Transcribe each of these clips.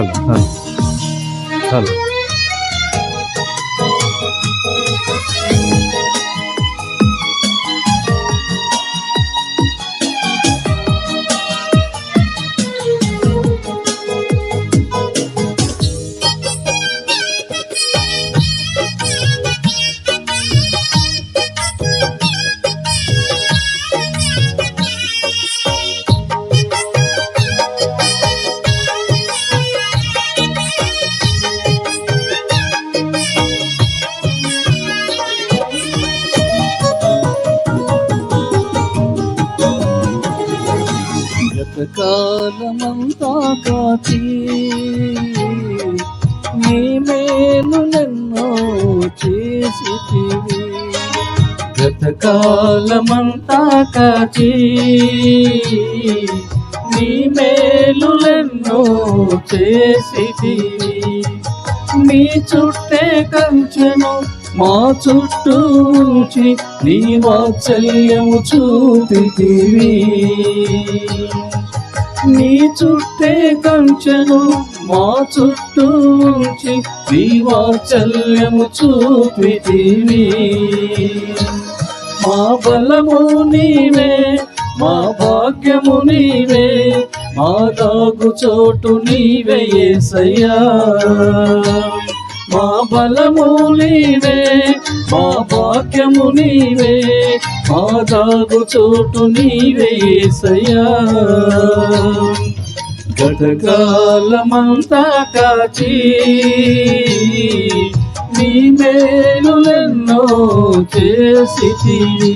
ভালো হ্যাঁ। ভালো। కాచి నీ మేలులెన్నో చేసితివి. గతకాలమంతా కాచి నీ మేలులెన్నో చేసితివి. నీ చుట్టే కంచెను మా చుట్టూ ఉంచి నీ వాత్సల్యము చూపితివి. నీ చుట్టే కంచెను మా చుట్టూ ఉంచి నీ వాత్సల్యము చూపితివి. మా బలము నీవే మా భాగ్యము నీవే మా దాగు చోటు నీవే యేసయ్యా మా బలము నీవే మా భాగ్యము నీవే మా దాగు చోటు నీవే సయ్యా గతకాలమంతా కాచి నీ మేలులెన్నో చేసితివి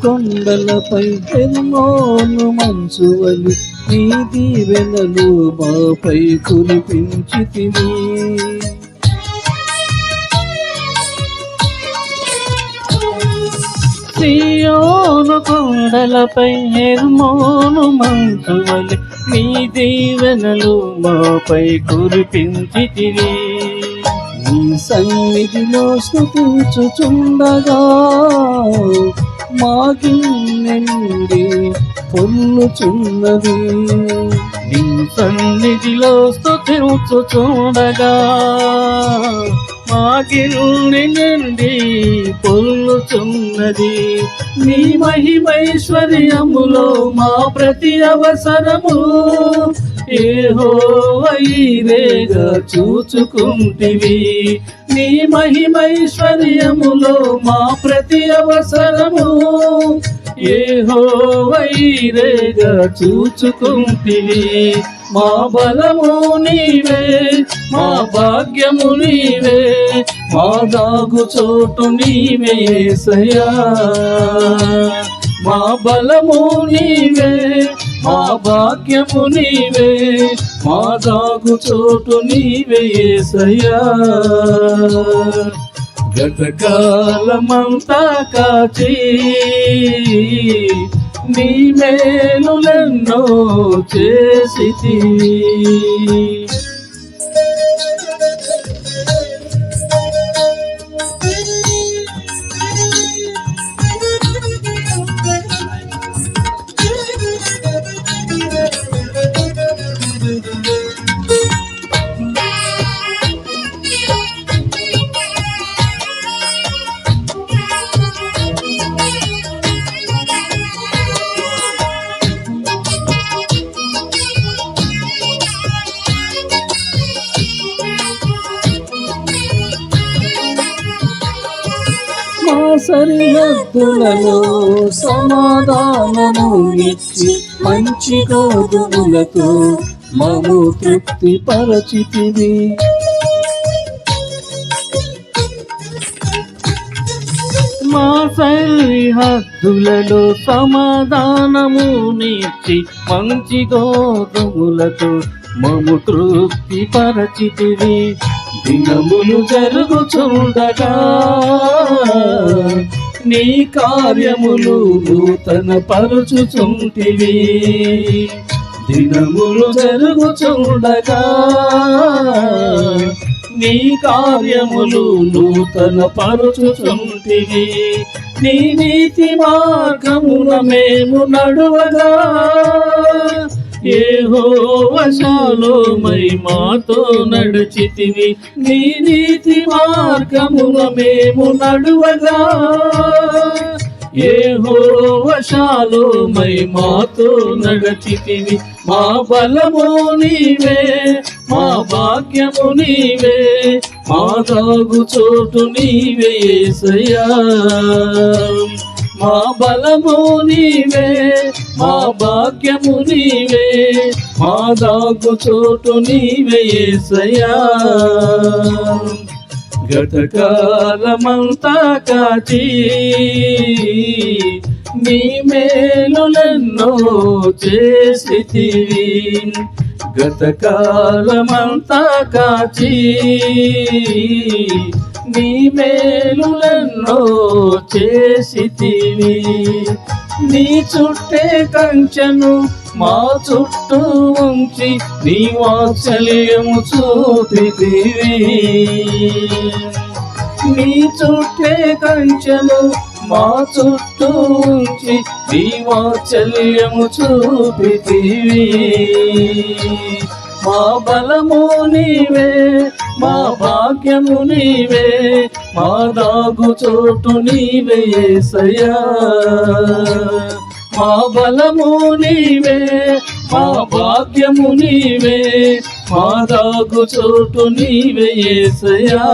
కొండలపై ఎన్నోను మంచువలు నీ దీవెనలు మాపై కురిపించితివి సియోను కొండలపై ఎన్నోను మంచువలి నీ దీవెనలు మాపై కురిపించితివి నీ సన్నిధిలో స్థుతించుచుండగా మాకి నిండి పొల్లుచున్నది నీ సన్నిధిలో స్థుతించుచుండగా మాకి నుండి పొల్లుచున్నది నీ మహిమైశ్వర్యములో మా ప్రతి అవసరము ఏహోవైనేగా చూచుకుంటివి. నీ మహిమైశ్వర్యములో మా ప్రతి అవసరము. ఏహోవైరేగా చూచుకుంటివి. మా బలము నీవే మా భాగ్యము నీవే మా దాగు చోటు నీవే సయా మా బలము నీవే మా భాగ్యము నీవే మా దాగు చోటు నీవే యేసయ్యా గతకాలమంతా కాచి నీ మేలు చేసితివి చేసి సరిహద్దులలో సమాధానము ఇచ్చి మంచి గోధుమలతో మము తృప్తి పరచితివి. మా సరిహద్దులలో సమాధానము నీచి మంచి గోధుములతో మము తృప్తి పరచితివి. దినములు జరుగుచుండగా నీ కార్యములు నూతన పరుచుచుంటివి దినములు జరుగుచుండగా నీ కార్యములు నూతన పరుచుచుంటివి నీ నీతి మార్గమున మేము నడువగా ఏహోవశాలోమై మాతో నడుచితివి. నీ నీతి మార్గమున మేము నడువగా. మై మాతో నడచితివి. మా బలము నీవే మా భాగ్యము నీవే మా తాగు చోటు నీవే సయ్యా మా బలము నీవే మా భాగ్యము నీవే మా దాగు చోటు నీవే యేసయ్యా గతకాలమంతా కాచి నీ మేలులెన్నో చేసితివి గతకాలమంతా కాచి నీ మేలులెన్నో చేసితివి నీ చుట్టే కంచెను మా చుట్టూ ఉంచి నీ వాత్సల్యము చూపితివి నీ చుట్టే కంచెను మా చుట్టూ ఉంచి జీవాచల్యము చూపితివి. మా బలము నీవే మా భాగ్యము నీవే మా దాగు చోటు నీవే సయా మా బలము నీవే మా భాగ్యము నీవే మా దాగు చోటు నీవే సయా